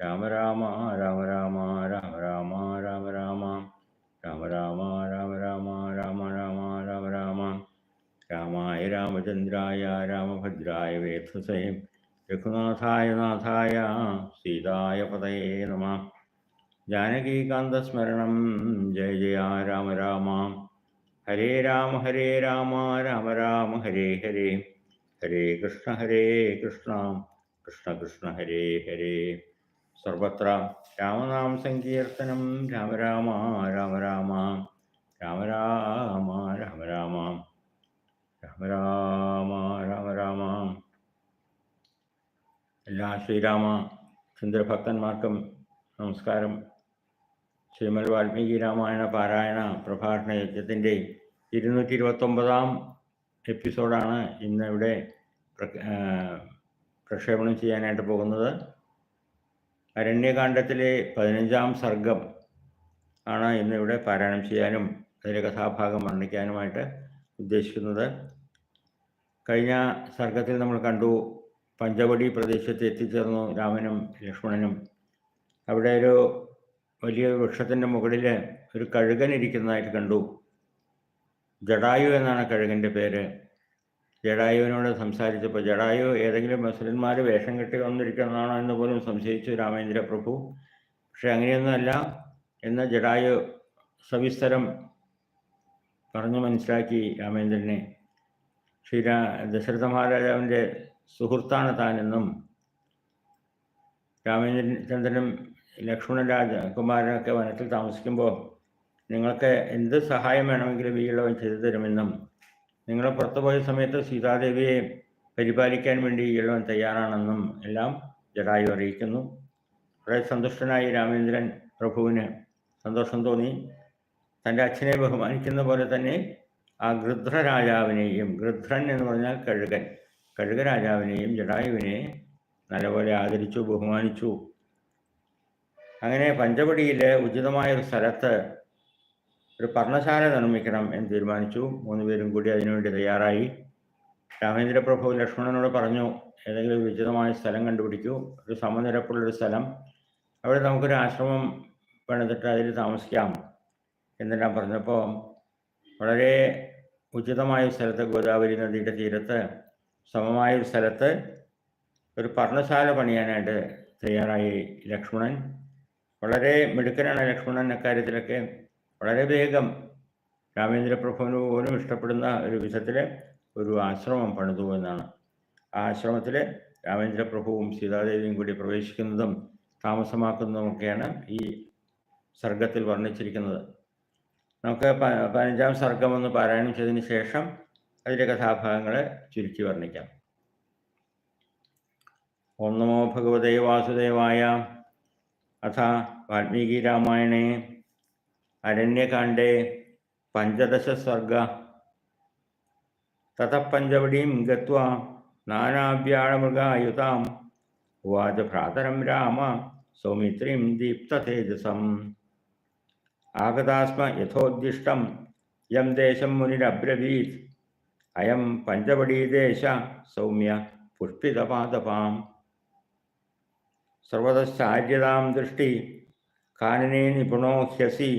രാമ രാമ രാമ രാമ രാമ രാമ രാമ രാമ രാമ രാമ രാമ രാമ രാമ രാമ രാമ രാമ രാമായ രാമചന്ദ്രായ രാമഭദ്രായ വേധസേ രഘുനാഥായ നാഥായ സീതായ പതയേ നമ ജാനകീകാന്തസ്മരണം ജയ ജയ രാമ രാമ ഹരേ രാമ ഹരേ രാമ രാമ രാമ ഹരേ ഹരേ ഹരേ കൃഷ്ണ ഹരേ കൃഷ്ണ കൃഷ്ണ കൃഷ്ണ ഹരേ ഹരേ സർവത്ര രാമനാമ സങ്കീർത്തനം രാമ രാമ രാമ രാമ രാമ രാമ രാമ രാമ രാമ രാമ രാമ രാമ. എല്ലാ ശ്രീരാമ ചന്ദ്രഭക്തന്മാർക്കും നമസ്കാരം. ശ്രീമൽ വാൽമീകി രാമായണ പാരായണ പ്രഭാഷണ യജ്ഞത്തിന്റെ ഇരുന്നൂറ്റി ഇരുപത്തൊമ്പതാം എപ്പിസോഡാണ് ഇന്നിവിടെ പ്രക്ഷേപണം ചെയ്യാനായിട്ട് പോകുന്നത്. അരണ്യകാന്ഡത്തിലെ പതിനഞ്ചാം സർഗം ആണ് ഇന്നിവിടെ പാരായണം ചെയ്യാനും അതിലെ കഥാഭാഗം വർണിക്കാനുമായിട്ട് ഉദ്ദേശിക്കുന്നത്. കഴിഞ്ഞ സർഗത്തിൽ നമ്മൾ കണ്ടു പഞ്ചവടി പ്രദേശത്ത് എത്തിച്ചേർന്നു രാമനും ലക്ഷ്മണനും. അവിടെ ഒരു വലിയ വൃക്ഷത്തിന്റെ മുകളിൽ ഒരു കഴുകൻ ഇരിക്കുന്നതായിട്ട് കണ്ടു. ജടായു എന്നാണ് കഴുകന്റെ പേര്. ജഡായുവിനോട് സംസാരിച്ചപ്പോൾ ജഡായു ഏതെങ്കിലും മുസ്ലിന്മാർ വേഷം കെട്ടി വന്നിരിക്കുന്നതാണോ എന്ന് പോലും സംശയിച്ചു രാമേന്ദ്ര പ്രഭു പക്ഷെ അങ്ങനെയൊന്നുമല്ല എന്ന് ജഡായു സവിസ്തരം പറഞ്ഞു മനസ്സിലാക്കി രാമേന്ദ്രനെ. ശ്രീരാ ദശരഥ മഹാരാജാവിന്റെ സുഹൃത്താണ് താനെന്നും രാമേന്ദ്രൻ ചന്ദ്രനും ലക്ഷ്മണൻ രാജകുമാരനൊക്കെ വനത്തിൽ താമസിക്കുമ്പോൾ നിങ്ങൾക്ക് എന്ത് സഹായം വേണമെങ്കിലും ഈ ഇളവൻ ചെയ്തു തരുമെന്നും നിങ്ങൾ പുറത്തുപോയ സമയത്ത് സീതാദേവിയെ പരിപാലിക്കാൻ വേണ്ടി ഇളവൻ തയ്യാറാണെന്നും എല്ലാം ജടായു അറിയിക്കുന്നു. വളരെ സന്തുഷ്ടനായി രാമേന്ദ്രൻ പ്രഭുവിന് സന്തോഷം തോന്നി. തന്റെ അച്ഛനെ ബഹുമാനിക്കുന്ന പോലെ തന്നെ ആ ഗൃധ്ര രാജാവിനെയും എന്ന് പറഞ്ഞാൽ കഴുകൻ കഴുക രാജാവിനെയും ജടായുവിനെ നല്ലപോലെ ആദരിച്ചു ബഹുമാനിച്ചു. അങ്ങനെ പഞ്ചവടിയിൽ ഉചിതമായ ഒരു സ്ഥലത്ത് ഒരു പർണശാല നിർമ്മിക്കണം എന്ന് തീരുമാനിച്ചു. മൂന്ന് പേരും കൂടി അതിനുവേണ്ടി തയ്യാറായി. രാമേന്ദ്രപ്രഭു ലക്ഷ്മണനോട് പറഞ്ഞു ഏതെങ്കിലും ഉചിതമായ സ്ഥലം കണ്ടുപിടിക്കൂ. ഒരു സമനിരപ്പുള്ളൊരു സ്ഥലം. അവിടെ നമുക്കൊരു ആശ്രമം പണിതിട്ട് അതിൽ താമസിക്കാം എന്നെല്ലാം പറഞ്ഞപ്പോൾ വളരെ ഉചിതമായ സ്ഥലത്ത് ഗോദാവരി നദിയുടെ തീരത്ത് സമമായ ഒരു സ്ഥലത്ത് ഒരു പർണശാല പണിയാനായിട്ട് തയ്യാറായി ലക്ഷ്മണൻ. വളരെ മിടുക്കനാണ് ലക്ഷ്മണൻ അക്കാര്യത്തിലൊക്കെ. വളരെ വേഗം രാമേന്ദ്രപ്രഭുവിന് പോലും ഇഷ്ടപ്പെടുന്ന ഒരു വിധത്തിൽ ഒരു ആശ്രമം പണിതു എന്നാണ്. ആ ആശ്രമത്തിൽ രാമേന്ദ്രപ്രഭുവും സീതാദേവിയും കൂടി പ്രവേശിക്കുന്നതും താമസമാക്കുന്നതുമൊക്കെയാണ് ഈ സർഗത്തിൽ വർണിച്ചിരിക്കുന്നത്. നമുക്ക് പതിനഞ്ചാം സർഗം ഒന്ന് പാരായണം ചെയ്തതിന് ശേഷം അതിലെ കഥാഭാഗങ്ങളെ ചുരുക്കി വർണിക്കാം. ഓം നമോ ഭഗവതേ വാസുദേവായ അഥ വാൽമീകി രാമായണേ. अरण्यकाण्डे पञ्चदशसर्ग ततः पञ्चवटीं गत्वा नानाव्याळमृगायुतां उवाच भ्रातरं राम सौमित्रीं दीप्ततेजसम् आगता स्म यथोद्दिष्टं यं देशं मुनिरब्रवीत् अयं पञ्चवटीदेश सौम्य पुष्पितपादपां सर्वतश्चार्यतां दृष्टि कानने निपुणो ह्यसि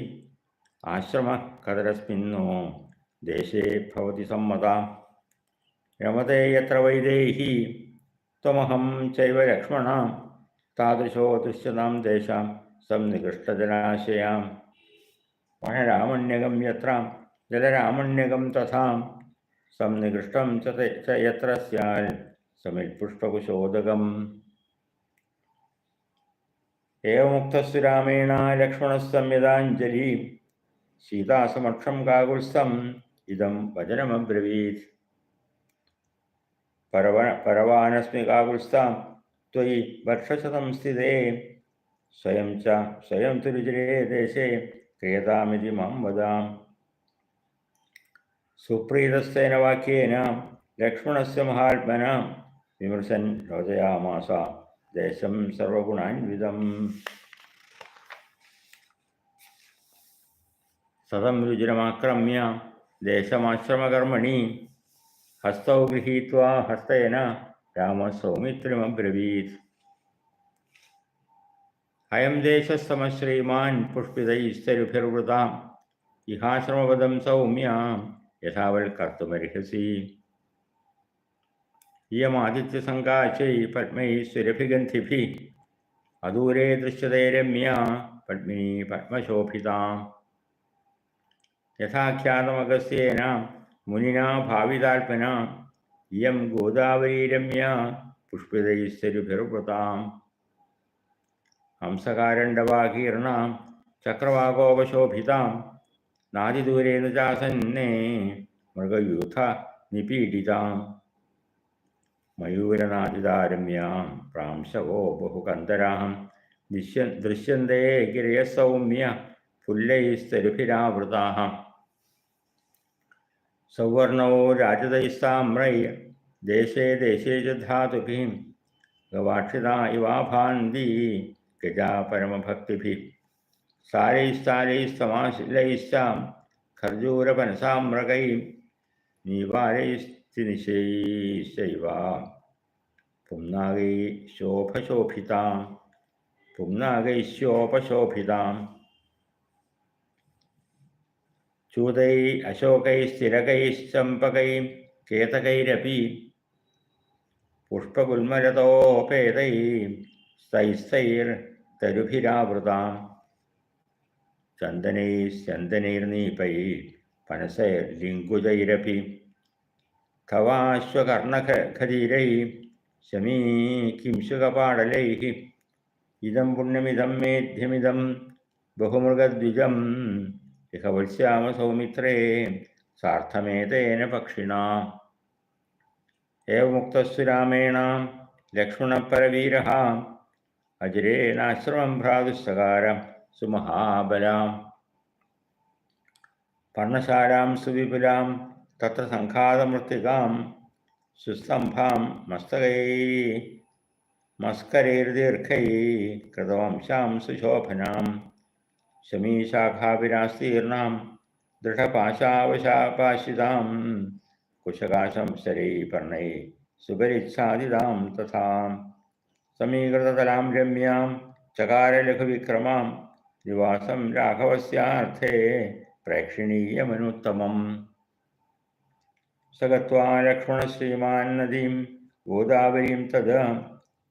ആശ്രമ കതരസ്മിന്നോ ദേശേ ഭവതി സമ്മത. രമതേ എത്ര വൈദേഹി. ത്വമഹം ചൈവ ലക്ഷ്മണ. താദൃശോ ദൃശ്യതാം ദേശാം സംനികൃഷ്ടജലാശയാം വനരാമണ്യകം യത്ര. ജലരാമണ്യകം തഥാം. സംനികൃഷ്ടം ച യത്ര സ്യാൽ സമിൽപുഷ്പകുശോദകം. ഏവമുക്തസ്തു രാമേണ सीता सीतासमक्षम काकुत्स्थम इदम वचनमब्रवीत ब्रवीत परवानस्मि काकुत्स्थां तयि वर्षशतं स्थित। स्वयं च, स्वयं तु देशे क्रियता माँ वदामि। सुप्रीतस्तेन वाक्येन लक्ष्मणस्य महात्मना विमृशन् रोदयामास देशं सर्वगुणान्विदम् സതം രുചിരമാക്രമ്യ ദേശമാശ്രമകർമ്മണി. ഹസ്തൗ ഗൃഹീത്വാ ഹസ്തേന രാമസൗമിത്രിമബ്രവീത് അയം ദേശസ്തമശ്രീമാൻ പുഷ്പിതൈസ്തരുഭിർവൃതാം. ഇഹാശ്രമപദം സൗമ്യാം യഥാവൽ കർത്തുമർഹസി ഇയമാദിത്യസങ്കാശൈ പത്മൈ സുരഭിഗന്ധിഭി. അദൂരേ ദൃശ്യതേ രമ്യ പത്മിനി പത്മശോഭിതാം. യഥാഖ്യാതമഗസ്യേന മുനിന ഭാവിതാൽപ്പന ഇയം ഗോദാവരി രമ്യ പുഷ്പിതൈസ്വരുഭിർവൃതാം ഹംസകാരണ്ഡവാകീർണാം ചക്രവാകോപശോഭിതാം. നാദിദൂരേണ ചാസന്നേ മൃഗയൂഥ നിപീഡിതാം. മയൂരനാദിതാരമ്യാം പ്രാംശവോ ബഹുകന്ധരാഹം ദൃശ്യ ദൃശ്യന്തേ ഗിരയ സൗമ്യ सौवर्ण राजदयिस्ताम्रय देशे देशे च धातुभिः गवाक्षिता इवाभान्दी गजा परमभक्तिभिः। सारैस्तारैस्तमाशिलैश्च खर्जूरपनसामृगै निवारैस्तिनिशैश्चैव पुंनागैशोपशोभितां पुंनागैश्योपशोभितां ചൂതൈ അശോകൈ സ്ഥിരകൈശ്ചമ്പകൈ കേതകൈരപി പുഷ്പഗുൽമരതോപേതൈ സ്തൈസ്തൈർതരുഭിരാവൃതാം ചന്ദനൈശ്ചന്ദനൈർനീപൈ പനസൈർലിംഗുജൈരപി തവാശ്വകർണഖരീരൈ ശമീ കിംശുകപാടലൈः. ഇതം പുണ്യമിതം മേധ്യമിതം ബഹുമൃഗദ്വിജം. ഇഹ വത്സ്യാമ സൗമിത്രേ സാർത്ഥമേതേന പക്ഷിണാ. ഏവമുക്തസ്തു രാമേണ ലക്ഷ്മണപരവീരः അജിരേണാശ്രമം ഭ്രാതുസ്സകാര സുമഹാബലാം. പർണശാലാം സുവിപുലാം തത്ര സംഘാതമൃത്തികാം സുസ്തംഭാം മസ്തകൈ മസ്കരൈർദീർഘൈ കൃതവംശാം സുശോഭനാം. ശമീശാഖാവിരാസ്തീർണാം ദൃഢപാശാവശാപാശിതാം കുശകാശംസരൈ പർണൈ സുപരിച്ഛാദിതാം തഥാ സമീകൃതതലാം രമ്യാം ചകാരലഘുവിക്രമാം നിവാസം രാഘവസ്യാർത്ഥേ പ്രേക്ഷണീയമനുത്തമം स गत्वा लक्ष्मणश्रीमान् नदीं गोदावरीं तदा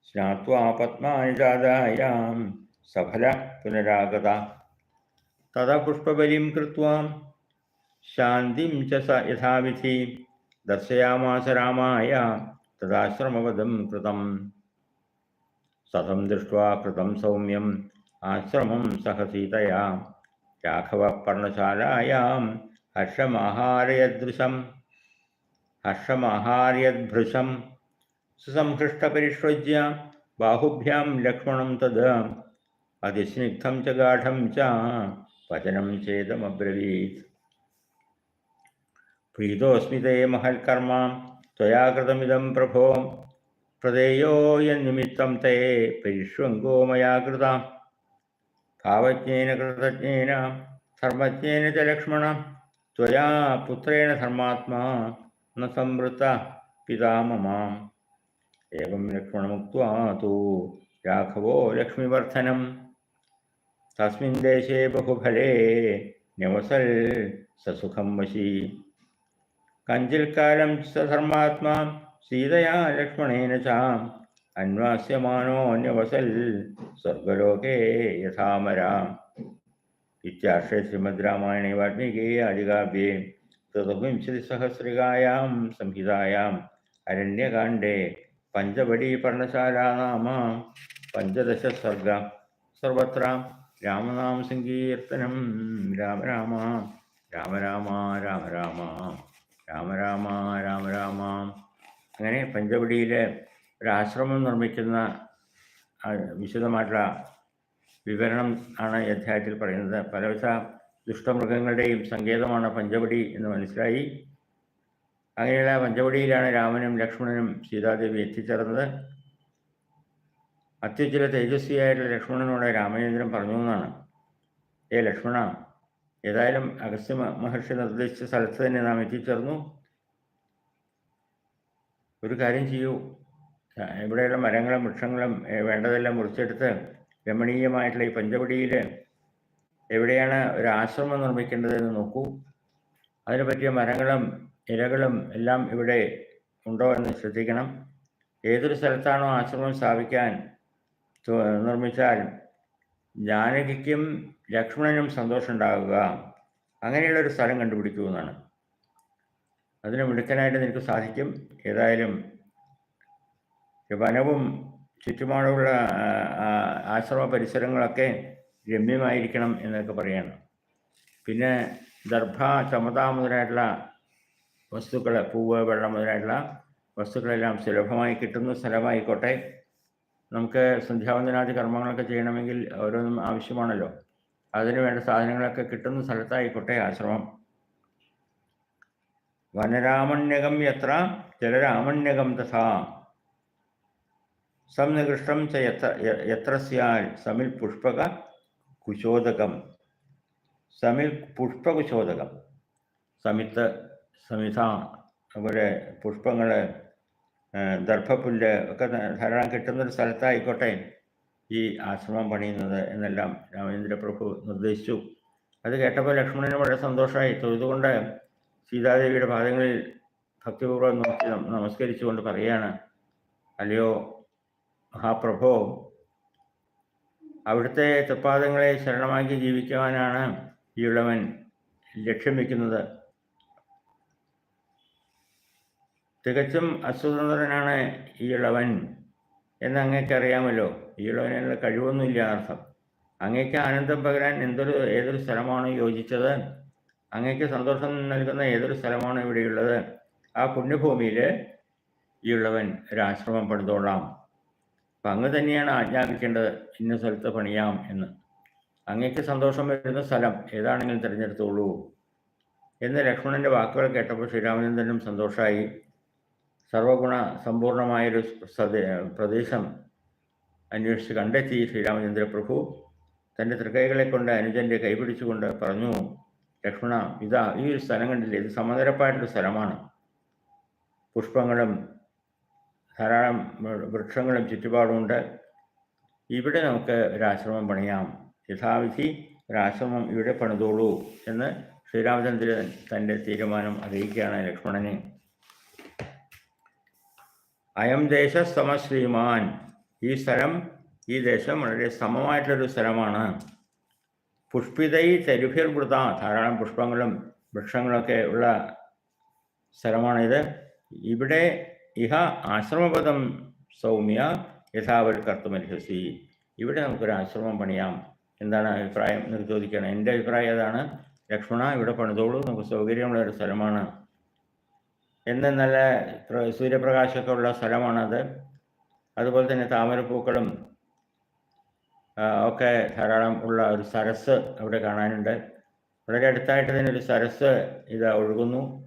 स्नात्वा पद्मानि जादायां सफल पुनरागता तदा पुष्पबलिं शान्तिं च स यथाविधि दर्शयामास रामाय तदाश्रमवदं कृतं सतं दृष्ट्वा कृतं सौम्यम्, आश्रमं सह सीतया। राघवः पर्णशालायां हर्षमाहारयदृशम्। हर्षमाहार्यद्भृशं सुसंहृष्टपरिष्वज्य बाहुभ्यां लक्ष्मणं तद्, अतिस्निग्धं च गाढं च। വചനം ചേതമബ്രവീത് പ്രീതോസ്മി തേ മഹൽക്കർമാം ത്വയാകൃതമിതം പ്രഭോ. പ്രദേയോ യന്നിമിത്തം തേ പരിഷ്വങ്കോ മയാകൃത ഭാവജ്ഞേന കൃതജ്ഞേന ധർമ്മജ്ഞേന ച ലക്ഷ്മണ. ത്വയാ പുത്രേണ ധർമാത്മാ ന സംവൃത്ത പിതാമമാം ഏവം ലക്ഷ്മണമുക്വാ തൂ രാഘവോ ലക്ഷ്മിവർദ്ധനം. തസ്മിന് ദേശേ ബഹുഫലേ നിവസൽ സസുഖം വശി കഞ്ചിൽക്കാലം സധർമാത്മാ സീതയാ ലക്ഷ്മണേന ചാം അന്വാസ്യമാനോ നിവസൽ സ്വർഗലോകേ യഥാമരാം ഇത്യാശ്രയ ശ്രീമദ് രാമായണേ വാൽമീകി അധികാവ്യേ ചതുർവിംശതിസഹസ്രികായാം സംഹിതായാം അരണ്യകാണ്ഡേ പഞ്ചവടി പർണശാലാനാമ പഞ്ചദശ സർഗ സർവത്ര രാമനാമ സങ്കീർത്തനം രാമ രാമ രാമ രാമ രാമ രാമ രാമ രാമ രാമ രാമ. അങ്ങനെ പഞ്ചവടിയിലെ ഒരാശ്രമം നിർമ്മിക്കുന്ന വിശദമായിട്ടുള്ള വിവരണം ആണ് അധ്യായത്തിൽ പറയുന്നത്. പലവിധ ദുഷ്ടമൃഗങ്ങളുടെയും സങ്കേതമാണ് പഞ്ചവടി എന്ന് മനസ്സിലായി. അങ്ങനെയുള്ള പഞ്ചവടിയിലാണ് രാമനും ലക്ഷ്മണനും സീതാദേവി എത്തിച്ചേർന്നത്. അത്യുജ്വല തേജസ്വിയായിട്ടുള്ള ലക്ഷ്മണനോട് രാമചന്ദ്രൻ പറഞ്ഞു എന്നാണ്. ഏ ലക്ഷ്മണ ഏതായാലും അഗസ്ത്യ മഹർഷി നിർദ്ദേശിച്ച സ്ഥലത്ത് തന്നെ നാം എത്തിച്ചേർന്നു. ഒരു കാര്യം ചെയ്യൂ. ഇവിടെയുള്ള മരങ്ങളും വൃക്ഷങ്ങളും വേണ്ടതെല്ലാം മുറിച്ചെടുത്ത് രമണീയമായിട്ടുള്ള ഈ പഞ്ചവടിയിൽ എവിടെയാണ് ഒരു ആശ്രമം നിർമ്മിക്കേണ്ടതെന്ന് നോക്കൂ. അതിന് പറ്റിയ മരങ്ങളും ഇലകളും എല്ലാം ഇവിടെ ഉണ്ടോ എന്ന് ശ്രദ്ധിക്കണം. ഏതൊരു സ്ഥലത്താണോ ആശ്രമം സ്ഥാപിക്കാൻ നിർമ്മിച്ചാൽ ജാനകിക്കും ലക്ഷ്മണനും സന്തോഷം ഉണ്ടാകുക അങ്ങനെയുള്ള ഒരു സ്ഥലം കണ്ടുപിടിക്കൂ എന്നാണ്. അതിന് മിടുക്കനായിട്ട് നിനക്ക് സാധിക്കും. ഏതായാലും വനവും ആ, ആശ്രമ പരിസരങ്ങളൊക്കെ രമ്യമായിരിക്കണം എന്നൊക്കെ പറയാണ്. പിന്നെ ദർഭ ചമത മുതലായിട്ടുള്ള വസ്തുക്കൾ പൂവ് വെള്ളം മുതലായിട്ടുള്ള വസ്തുക്കളെല്ലാം സുലഭമായി കിട്ടുന്ന സ്ഥലമായിക്കോട്ടെ. നമുക്ക് സന്ധ്യാവന്തനാദി കർമ്മങ്ങളൊക്കെ ചെയ്യണമെങ്കിൽ ഓരോന്നും ആവശ്യമാണല്ലോ. അതിനുവേണ്ട സാധനങ്ങളൊക്കെ കിട്ടുന്ന സ്ഥലത്തായിക്കോട്ടെ ആശ്രമം. വനരാമണ്യകം യത്ര ജലരാമണ്യകം തഥാ. സംനികൃഷ്ടം ച യത്ര സ്യാൽ സമിൽ പുഷ്പക കുശോദകം. സമിൽ പുഷ്പകുശോദകം സമിത്ത് സമിത അതുപോലെ പുഷ്പങ്ങൾ ദർഭപ്പുല്ല് ഒക്കെ ധാരാളം കിട്ടുന്നൊരു സ്ഥലത്തായിക്കോട്ടെ ഈ ആശ്രമം പണിയുന്നത് എന്നെല്ലാം രാമചന്ദ്രപ്രഭു നിർദ്ദേശിച്ചു. അത് കേട്ടപ്പോൾ ലക്ഷ്മണന് വളരെ സന്തോഷമായി. തൊഴുതുകൊണ്ട് സീതാദേവിയുടെ പാദങ്ങളിൽ ഭക്തിപൂർവം നോക്കി നമസ്കരിച്ചുകൊണ്ട് പറയുകയാണ് അല്ലയോ മഹാപ്രഭോ അവിടുത്തെ തൃപ്പാദങ്ങളെ ശരണമാക്കി ജീവിക്കുവാനാണ് ഈ ഉള്ളവൻ ലക്ഷ്യം വയ്ക്കുന്നത് തികച്ചും അസ്വതന്ത്രനാണ് ഈ ഇളവൻ എന്ന് അങ്ങേക്കറിയാമല്ലോ ഈ ഇളവനുള്ള കഴിവൊന്നുമില്ല അർത്ഥം അങ്ങേക്ക് ആനന്ദം പകരാൻ എന്തൊരു ഏതൊരു സ്ഥലമാണ് യോജിച്ചത്? അങ്ങേക്ക് സന്തോഷം നൽകുന്ന ഏതൊരു സ്ഥലമാണ് ഇവിടെയുള്ളത്? ആ പുണ്യഭൂമിയിൽ ഈ ഉള്ളവൻ ഒരാശ്രമം പണിതോളാം. അപ്പം അങ്ങ് തന്നെയാണ് ആജ്ഞാപിക്കേണ്ടത് ഇന്ന സ്ഥലത്ത് പണിയാം എന്ന്. അങ്ങേക്ക് സന്തോഷം വരുന്ന സ്ഥലം ഏതാണെങ്കിലും തിരഞ്ഞെടുത്തോളൂ. എന്ന് ലക്ഷ്മണന്റെ വാക്കുകൾ കേട്ടപ്പോൾ ശ്രീരാമചന്ദ്രനും സന്തോഷമായി സർവഗുണ സമ്പൂർണമായൊരു പ്രദേശം അന്വേഷിച്ച് കണ്ടെത്തി ശ്രീരാമചന്ദ്ര പ്രഭു തന്റെ തൃക്കൈകളെ കൊണ്ട് അനുജന്റെ കൈപിടിച്ചുകൊണ്ട് പറഞ്ഞു ലക്ഷ്മണ ഇതാ ഈ ഒരു സ്ഥലം കണ്ടില്ലേ? ഇത് സമതരപ്പായിട്ടൊരു സ്ഥലമാണ്. പുഷ്പങ്ങളും ധാരാളം വൃക്ഷങ്ങളും ചുറ്റുപാടുമുണ്ട്. ഇവിടെ നമുക്ക് ഒരാശ്രമം പണിയാം. യഥാവിധി ഒരാശ്രമം ഇവിടെ പണിതോളൂ എന്ന് ശ്രീരാമചന്ദ്രൻ തന്റെ തീരുമാനം അറിയിക്കുകയാണ് ലക്ഷ്മണനെ. അയം ദേശ സമശ്രീമാൻ. ഈ സ്ഥലം ഈ ദേശം വളരെ സമമായിട്ടുള്ളൊരു സ്ഥലമാണ്. പുഷ്പിതൈ തരുഭിർവൃത ധാരാളം പുഷ്പങ്ങളും വൃക്ഷങ്ങളൊക്കെ ഉള്ള സ്ഥലമാണിത്. ഇവിടെ ഇഹ ആശ്രമപദം സൗമ്യ യഥാവൽക്കർത്തുമർഹസി ഇവിടെ നമുക്കൊരു ആശ്രമം പണിയാം. എന്താണ് അഭിപ്രായം എന്ന് ചോദിക്കണം എന്റെ അഭിപ്രായം അതാണ് ലക്ഷ്മണ ഇവിടെ പണിതോളൂ നമുക്ക് സൗകര്യമുള്ള ഒരു സ്ഥലമാണ്. എന്ന് നല്ല പ്ര- സൂര്യപ്രകാശമൊക്കെ ഉള്ള സ്ഥലമാണത്. അതുപോലെ തന്നെ താമരപ്പൂക്കളും ഒക്കെ ധാരാളം ഉള്ള ഒരു സരസ് അവിടെ കാണാനുണ്ട്. വളരെ അടുത്തായിട്ട് തന്നെ ഒരു സരസ് ഇത് ഒഴുകുന്നു.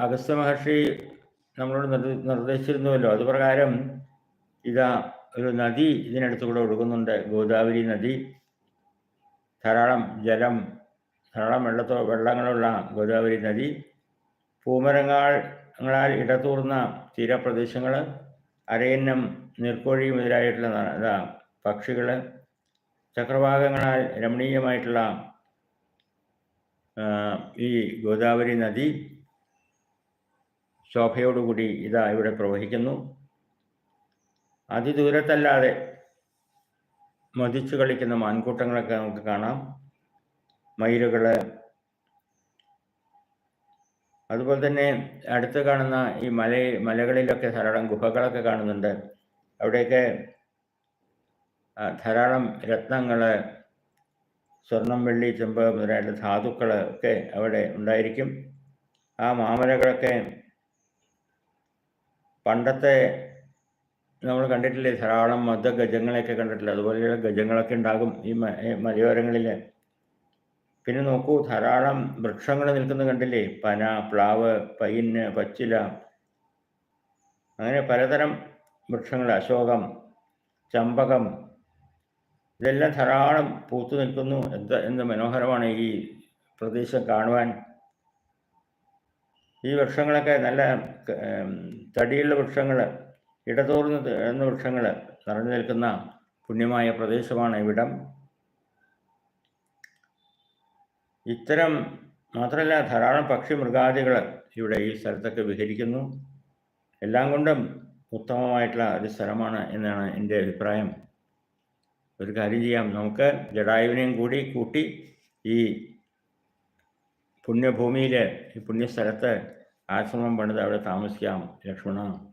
അഗസ്ത്യ മഹർഷി നമ്മളോട് നിർദ്ദ- നിർദ്ദേശിച്ചിരുന്നുവല്ലോ അതുപ്രകാരം ഇതാ ഒരു നദി ഇതിനടുത്തുകൂടെ ഒഴുകുന്നുണ്ട് ഗോദാവരി നദി. ധാരാളം ജലം ധാരാളം വെള്ളത്തോ വെള്ളങ്ങളുള്ള ഗോദാവരി നദി പൂമരങ്ങളാൽ ഇടതൂർന്ന തീരപ്രദേശങ്ങൾ അരയന്നം നീർക്കോഴി മുതലായിട്ടുള്ള പക്ഷികൾ ചക്രവാകങ്ങളാൽ രമണീയമായിട്ടുള്ള ഈ ഗോദാവരി നദി ശോഭയോടുകൂടി ഇതാ ഇവിടെ പ്രവഹിക്കുന്നു. അതിദൂരത്തല്ലാതെ മതിച്ചു കളിക്കുന്ന മാൻകൂട്ടങ്ങളൊക്കെ നമുക്ക് കാണാം. മയിലുകൾ. അതുപോലെ തന്നെ അടുത്ത് കാണുന്ന ഈ മല മലകളിലൊക്കെ ധാരാളം ഗുഹകളൊക്കെ കാണുന്നുണ്ട്. അവിടെയൊക്കെ ധാരാളം രത്നങ്ങൾ സ്വർണം വെള്ളി ചെമ്പ് മുതലായിട്ട് ധാതുക്കൾ ഒക്കെ അവിടെ ഉണ്ടായിരിക്കും. ആ മാമലകളൊക്കെ പണ്ടത്തെ നമ്മൾ കണ്ടിട്ടില്ലേ? ധാരാളം മത ഗജങ്ങളെയൊക്കെ കണ്ടിട്ടില്ല? അതുപോലെയുള്ള ഗജങ്ങളൊക്കെ ഉണ്ടാകും ഈ മലയോരങ്ങളിൽ പിന്നെ നോക്കൂ ധാരാളം വൃക്ഷങ്ങൾ നിൽക്കുന്ന കണ്ടില്ലേ? പന പ്ലാവ് പൈന് പച്ചില. അങ്ങനെ പലതരം വൃക്ഷങ്ങൾ അശോകം ചമ്പകം. ഇതെല്ലാം ധാരാളം പൂത്തു നിൽക്കുന്നു. എന്ത് എന്ത് മനോഹരമാണ് ഈ പ്രദേശം കാണുവാൻ. ഈ വൃക്ഷങ്ങളൊക്കെ നല്ല തടിയുള്ള വൃക്ഷങ്ങൾ ഇടതൂർന്ന് വൃക്ഷങ്ങൾ നിറഞ്ഞു നിൽക്കുന്ന പുണ്യമായ പ്രദേശമാണ് ഇവിടം. ഇത്തരം മാത്രമല്ല ധാരാളം പക്ഷി മൃഗാദികൾ ഇവിടെ ഈ സ്ഥലത്തൊക്കെ വിഹരിക്കുന്നു. എല്ലാം കൊണ്ടും ഉത്തമമായിട്ടുള്ള ഒരു സ്ഥലമാണ് എന്നാണ് എന്റെ അഭിപ്രായം. ഒരു കാര്യം ചെയ്യാം നമുക്ക് ജഡായുവിനെയും കൂടി കൂട്ടി ഈ പുണ്യഭൂമിയിൽ ഈ പുണ്യസ്ഥലത്ത് ആശ്രമം പണിത് അവിടെ താമസിക്കാം ലക്ഷ്മണ.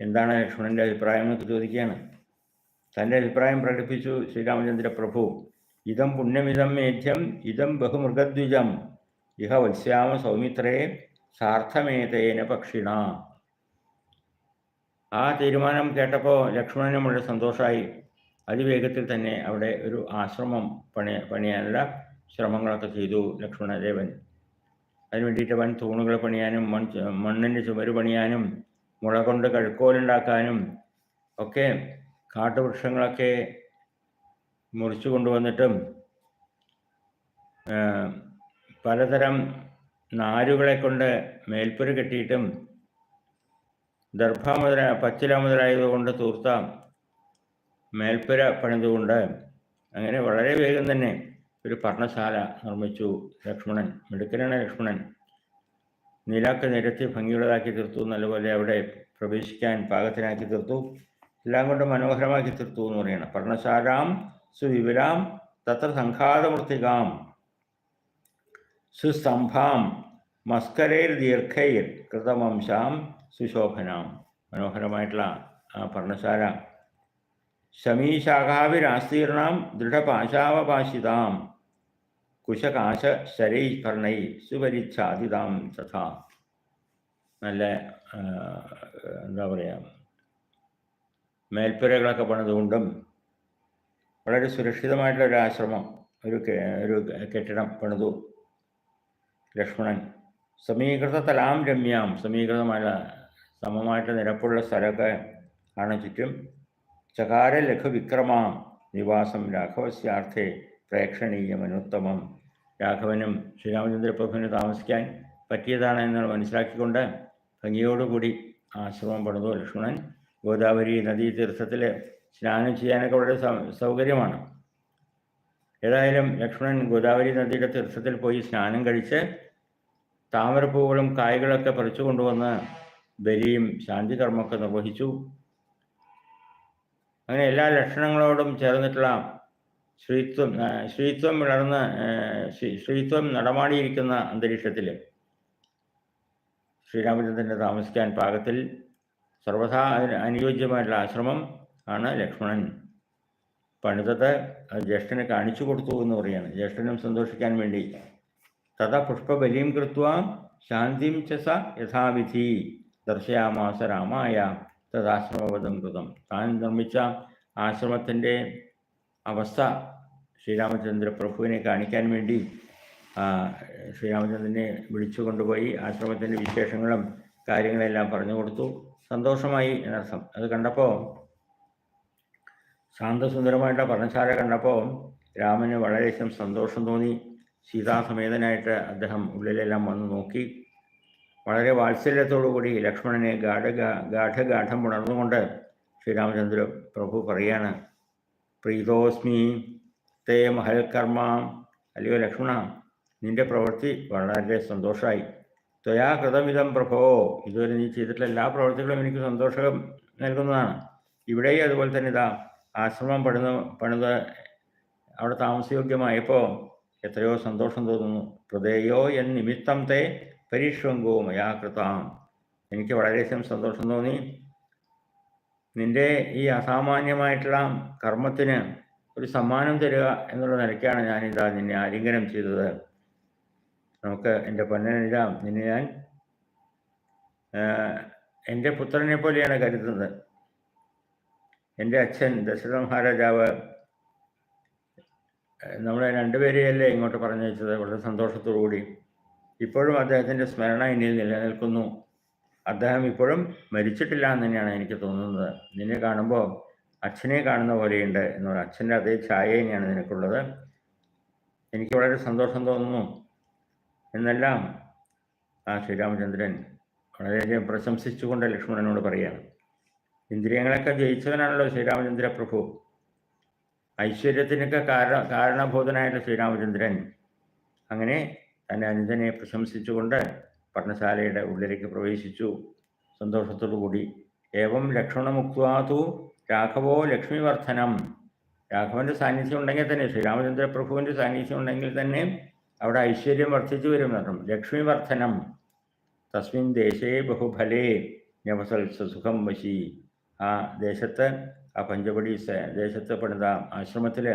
എന്താണ് ലക്ഷ്മണന്റെ അഭിപ്രായം എന്ന് ചോദിക്കുകയാണ്? തന്റെ അഭിപ്രായം പ്രകടിപ്പിച്ചു ശ്രീരാമചന്ദ്ര പ്രഭു ഇതം പുണ്യമിതം മേധ്യം ഇതം ബഹുമൃഗദ്വിജം. ഇഹ വത്സ്യാമ സൗമിത്രേ സാർത്ഥമേതേന പക്ഷിണ. ആ തീരുമാനം കേട്ടപ്പോൾ ലക്ഷ്മണനും വളരെ സന്തോഷമായി അതിവേഗത്തിൽ തന്നെ അവിടെ ഒരു ആശ്രമം പണി പണിയാനുള്ള ശ്രമങ്ങളൊക്കെ ചെയ്തു ലക്ഷ്മണദേവൻ. അതിന് വേണ്ടിയിട്ട് വൻ തൂണുകൾ പണിയാനും മൺ മണ്ണിന്റെ ചുമര് പണിയാനും മുള കൊണ്ട് കഴുക്കോലുണ്ടാക്കാനും ഒക്കെ കാട്ടുവൃക്ഷങ്ങളൊക്കെ മുറിച്ചു കൊണ്ടുവന്നിട്ടും പലതരം നാരുകളെ കൊണ്ട് മേൽപ്പുര കെട്ടിയിട്ടും ദർഭ മുതല പച്ചില മുതലായതുകൊണ്ട് തൂർത്ത മേൽപ്പുര പണിതുകൊണ്ട് അങ്ങനെ വളരെ വേഗം തന്നെ ഒരു പർണശാല നിർമ്മിച്ചു. ലക്ഷ്മണൻ മിടുക്കനാണ് ലക്ഷ്മണൻ. നിലാക്ക് നിരത്തി ഭംഗിയുള്ളതാക്കി തീർത്തു നല്ലപോലെ അവിടെ പ്രവേശിക്കാൻ പാകത്തിനാക്കി തീർത്തു. എല്ലാം കൊണ്ട് മനോഹരമാക്കി തീർത്തു എന്ന് പറയണം. പർണശാലാം സുവിപുലാം തത്ര സംഘാതമൃത്തികാം സുസ്തംഭാം മസ്കരൈർ ദീർഘൈർ കൃതവംശാം സുശോഭനാം. മനോഹരമായിട്ടുള്ള ആ പർണശാല ശമീശാഖാവിരാസ്തീർണാം ദൃഢപാശാവപാശിതാം. കുശകാശ ശരൈ ഭർണൈ സുപരിച്ഛാദിതാം തഥാ. നല്ല എന്താ പറയുക മേൽപ്പുരകളൊക്കെ പണിതുകൊണ്ടും വളരെ സുരക്ഷിതമായിട്ടുള്ള ഒരു ആശ്രമം ഒരു ഒരു കെട്ടിടം പണിതു. ലക്ഷ്മണൻ സമീകൃത തലാം രമ്യാം സമീകൃതമായ സമമായിട്ട് നിരപ്പുള്ള സ്ഥലമൊക്കെ ആണ് ചുറ്റും ചകാര ലഘുവിക്രമാം നിവാസം രാഘവസ്യാർത്ഥേ പ്രേക്ഷണീയമനുത്തമം രാഘവനും ശ്രീരാമചന്ദ്രപ്രഭുവിന് താമസിക്കാൻ പറ്റിയതാണ് എന്ന് മനസ്സിലാക്കിക്കൊണ്ട് ഭംഗിയോടുകൂടി ആശ്രമം പണിതു ലക്ഷ്മണൻ. ഗോദാവരി നദീതീർത്ഥത്തിൽ സ്നാനം ചെയ്യാനൊക്കെ വളരെ സൗകര്യമാണ്. ഏതായാലും ലക്ഷ്മണൻ ഗോദാവരി നദിയുടെ തീർത്ഥത്തിൽ പോയി സ്നാനം കഴിച്ച് താമരപ്പൂവുകളും കായ്കളൊക്കെ പറിച്ചു കൊണ്ടുവന്ന് ബലിയും ശാന്തികർമ്മമൊക്കെ നിർവഹിച്ചു. അങ്ങനെ എല്ലാ ലക്ഷണങ്ങളോടും ചേർന്നിട്ടുള്ള ശ്രീത്വം ശ്രീത്വം വിളർന്ന് ശ്രീത്വം നടമാടിയിരിക്കുന്ന അന്തരീക്ഷത്തിൽ ശ്രീരാമചന്ദ്രന്റെ താമസിക്കാൻ പാകത്തിൽ സർവഥാ അനുയോജ്യമായിട്ടുള്ള ആശ്രമം ആണ് ലക്ഷ്മണൻ. പണിതത് ജ്യേഷ്ഠനെ കാണിച്ചു കൊടുത്തു എന്ന് പറയാണ് ജ്യേഷ്ഠനും സന്തോഷിക്കാൻ വേണ്ടി. തഥാ പുഷ്പബലിയും കൃത്വ ശാന്തിം ച സ യഥാവിധി. ദർശയാമാസ രാമായ തദാശ്രമവധം കൃതം. താൻ നിർമ്മിച്ച ആശ്രമത്തിന്റെ അവസ്ഥ ശ്രീരാമചന്ദ്ര പ്രഭുവിനെ കാണിക്കാൻ വേണ്ടി ശ്രീരാമചന്ദ്രനെ വിളിച്ചു കൊണ്ടുപോയി ആശ്രമത്തിന്റെ വിശേഷങ്ങളും കാര്യങ്ങളെല്ലാം പറഞ്ഞു കൊടുത്തു. സന്തോഷമായി എന്നർത്ഥം. അത് കണ്ടപ്പോൾ ശാന്തസുന്ദരമായിട്ട് പർണശാല കണ്ടപ്പോൾ രാമന് വളരെയധികം സന്തോഷം തോന്നി. സീതാസമേതനായിട്ട് അദ്ദേഹം ഉള്ളിലെല്ലാം വന്ന് നോക്കി. വളരെ വാത്സല്യത്തോടുകൂടി ലക്ഷ്മണനെ ഗാഠ ഗാഠഗാഠം ഉണർന്നുകൊണ്ട് ശ്രീരാമചന്ദ്ര പ്രഭു പറയാണ് പ്രീതോസ്മി തേ മഹൽക്കർമ്മ അല്ലയോ ലക്ഷ്മണ നിന്റെ പ്രവൃത്തി വളരെ സന്തോഷമായി ത്വയാ കൃതമിതം പ്രഭോ. ഇതുവരെ നീ ചെയ്തിട്ടുള്ള എല്ലാ പ്രവൃത്തികളും എനിക്ക് സന്തോഷം നൽകുന്നതാണ്. ഇവിടെയും അതുപോലെ തന്നെ ഇതാ ആശ്രമം പണിത പണിത് അവിടെ താമസയോഗ്യമായപ്പോൾ എത്രയോ സന്തോഷം തോന്നുന്നു. ഹൃദയോ എൻ നിമിത്തം തേ പരീക്ഷങ്കോ മയാകൃതാം എനിക്ക് വളരെയധികം സന്തോഷം തോന്നി. നിന്റെ ഈ അസാമാന്യമായിട്ടുള്ള കർമ്മത്തിന് ഒരു സമ്മാനം തരിക എന്നുള്ള നിലയ്ക്കാണ് ഞാൻ ഇതാ നിന്നെ ആലിംഗനം ചെയ്തത്. നമുക്ക് എന്റെ പൊന്നനിരാം നിന്നെ ഞാൻ എന്റെ പുത്രനെ പോലെയാണ് കരുതുന്നത്. എന്റെ അച്ഛൻ ദശരഥ മഹാരാജാവ് നമ്മളെ രണ്ടുപേരെയല്ലേ ഇങ്ങോട്ട് പറഞ്ഞു വെച്ചത്? വളരെ സന്തോഷത്തോടു കൂടി. ഇപ്പോഴും അദ്ദേഹത്തിന്റെ സ്മരണ എന്നിൽ നിലനിൽക്കുന്നു. അദ്ദേഹം ഇപ്പോഴും മരിച്ചിട്ടില്ല എന്ന് തന്നെയാണ് എനിക്ക് തോന്നുന്നത്. നിന്നെ കാണുമ്പോൾ അച്ഛനെ കാണുന്ന പോലെയുണ്ട് എന്ന് പറയുന്നത് അച്ഛന്റെ അതേ ഛായ തന്നെയാണ് നിനക്കുള്ളത്. എനിക്ക് വളരെ സന്തോഷം തോന്നുന്നു. എന്നെല്ലാം ആ ശ്രീരാമചന്ദ്രൻ വളരെയധികം പ്രശംസിച്ചുകൊണ്ട് ലക്ഷ്മണനോട് പറയുകയാണ്. ഇന്ദ്രിയങ്ങളൊക്കെ ജയിച്ചവനാണല്ലോ ശ്രീരാമചന്ദ്ര പ്രഭു ഐശ്വര്യത്തിനൊക്കെ കാരണ കാരണബോധനായിട്ട് ശ്രീരാമചന്ദ്രൻ. അങ്ങനെ തന്റെ അനുജനെ പ്രശംസിച്ചുകൊണ്ട് പഠനശാലയുടെ ഉള്ളിലേക്ക് പ്രവേശിച്ചു. സന്തോഷത്തോടു കൂടി. ഏവം ലക്ഷ്മണമുക്വാതു രാഘവോ ലക്ഷ്മിവർദ്ധനം. രാഘവന്റെ സാന്നിധ്യം ഉണ്ടെങ്കിൽ തന്നെ ശ്രീരാമചന്ദ്ര പ്രഭുവിന്റെ സാന്നിധ്യം ഉണ്ടെങ്കിൽ തന്നെ അവിടെ ഐശ്വര്യം വർദ്ധിച്ചു വരും എന്നർത്ഥം ലക്ഷ്മിവർദ്ധനം. തസ്മിൻ ദേശേ ബഹുഫലേ ഞവസൽ സുഖം വശി. ആ ദേശത്ത് ആ പഞ്ചവടി ദേശത്ത് പണിത ആശ്രമത്തിൽ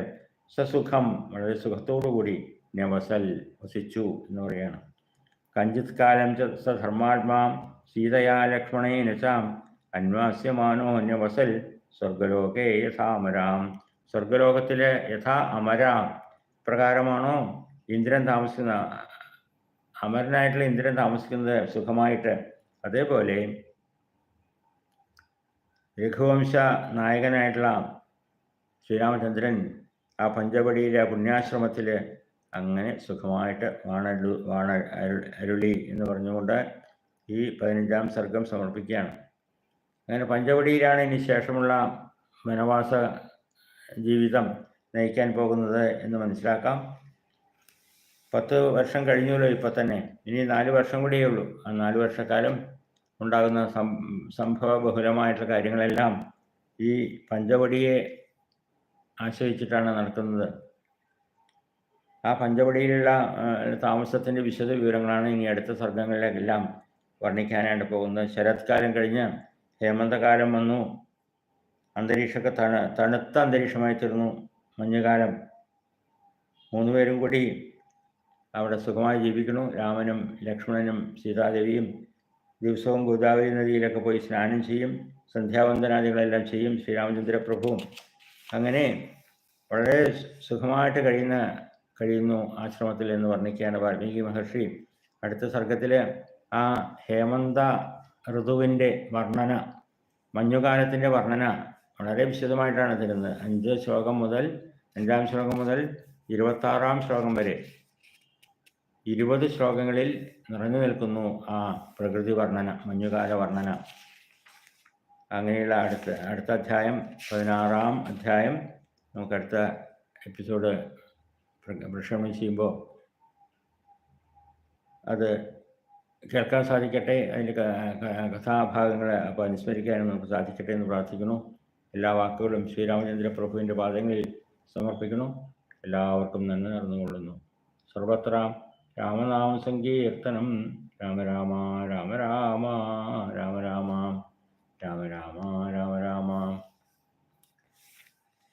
സസുഖം വളരെ സുഖത്തോടു കൂടി നവസൽ വസിച്ചു എന്ന് പറയാണ് കഞ്ചിത് കാലം സ ധർമാത്മാ സീതയാ ലക്ഷ്മണേ നശാം അന്വാസ്യമാനോ നവസൽ സ്വർഗലോകേ യഥാമരാം സ്വർഗലോകത്തിലെ യഥാ അമര പ്രകാരമാണോ ഇന്ദ്രൻ താമസിക്കുന്ന അമരനായിട്ടുള്ള ഇന്ദ്രൻ താമസിക്കുന്നത് സുഖമായിട്ട് അതേപോലെ രഘുവംശ നായകനായിട്ടുള്ള ശ്രീരാമചന്ദ്രൻ ആ പഞ്ചവടിയിലെ പുണ്യാശ്രമത്തിൽ അങ്ങനെ സുഖമായിട്ട് വാണരു വാണ അരു- അരുളി എന്ന് പറഞ്ഞുകൊണ്ട് ഈ പതിനഞ്ചാം സർഗം സമർപ്പിക്കുകയാണ്. അങ്ങനെ പഞ്ചവടിയിലാണ് ഇനി ശേഷമുള്ള വനവാസ ജീവിതം നയിക്കാൻ പോകുന്നത് എന്ന് മനസ്സിലാക്കാം. പത്ത് വർഷം കഴിഞ്ഞല്ലോ ഇപ്പം തന്നെ. ഇനി നാല് വർഷം കൂടിയേ ഉള്ളൂ. ആ നാല് വർഷക്കാലം ഉണ്ടാകുന്ന സം സംഭവ ബഹുലമായിട്ടുള്ള കാര്യങ്ങളെല്ലാം ഈ പഞ്ചവടിയെ ആശ്രയിച്ചിട്ടാണ് നടക്കുന്നത് ആ പഞ്ചവടിയിലുള്ള താമസത്തിന്റെ വിശദ വിവരങ്ങളാണ് ഇനി അടുത്ത സർഗങ്ങളിലേക്കെല്ലാം വർണിക്കാനായിട്ട് പോകുന്നത്. ശരത്കാലം കഴിഞ്ഞ് ഹേമന്തകാലം വന്നു. അന്തരീക്ഷമൊക്കെ തണു തണുത്ത അന്തരീക്ഷമായി തീർന്നു. മഞ്ഞുകാലം. മൂന്നുപേരും കൂടി അവിടെ സുഖമായി ജീവിക്കുന്നു. രാമനും ലക്ഷ്മണനും സീതാദേവിയും ദിവസവും ഗോദാവരി നദിയിലൊക്കെ പോയി സ്നാനം ചെയ്യും സന്ധ്യാവന്ദനാദികളെല്ലാം ചെയ്യും ശ്രീരാമചന്ദ്ര പ്രഭുവും അങ്ങനെ വളരെ സുഖമായിട്ട് കഴിയുന്ന കഴിയുന്നു ആശ്രമത്തിൽ എന്ന് വർണിക്കുകയാണ് വാൽമീകി മഹർഷി. അടുത്ത സർഗത്തിൽ ആ ഹേമന്ത ഋതുവിന്റെ വർണന മഞ്ഞുകാലത്തിന്റെ വർണന വളരെ വിശദമായിട്ടാണ് തരുന്നത്. അഞ്ച് ശ്ലോകം മുതൽ അഞ്ചാം ശ്ലോകം മുതൽ ഇരുപത്താറാം ശ്ലോകം വരെ. ഇരുപത് ശ്ലോകങ്ങളിൽ നിറഞ്ഞു നിൽക്കുന്നു ആ പ്രകൃതി വർണന മഞ്ഞുകാല വർണന. അങ്ങനെയുള്ള അടുത്ത അടുത്ത അധ്യായം പതിനാറാം അധ്യായം. നമുക്ക് അടുത്ത എപ്പിസോഡ് പ്രക്ഷേപണം ചെയ്യുമ്പോൾ അത് കേൾക്കാൻ സാധിക്കട്ടെ അതിന്റെ കഥാഭാഗങ്ങൾ അപ്പോൾ അനുസ്മരിക്കാനും നമുക്ക് സാധിക്കട്ടെ എന്ന് പ്രാർത്ഥിക്കുന്നു. എല്ലാ വാക്കുകളും ശ്രീരാമചന്ദ്ര പ്രഭുവിന്റെ പാദങ്ങളിൽ സമർപ്പിക്കുന്നു. എല്ലാവർക്കും നന്ദി നടന്നുകൊള്ളുന്നു സർവത്ര രാമനാമ സങ്കീർത്തനം രാമ രാമ രാമ രാമ രാമ രാമ രാമ രാമ രാമ രാമ.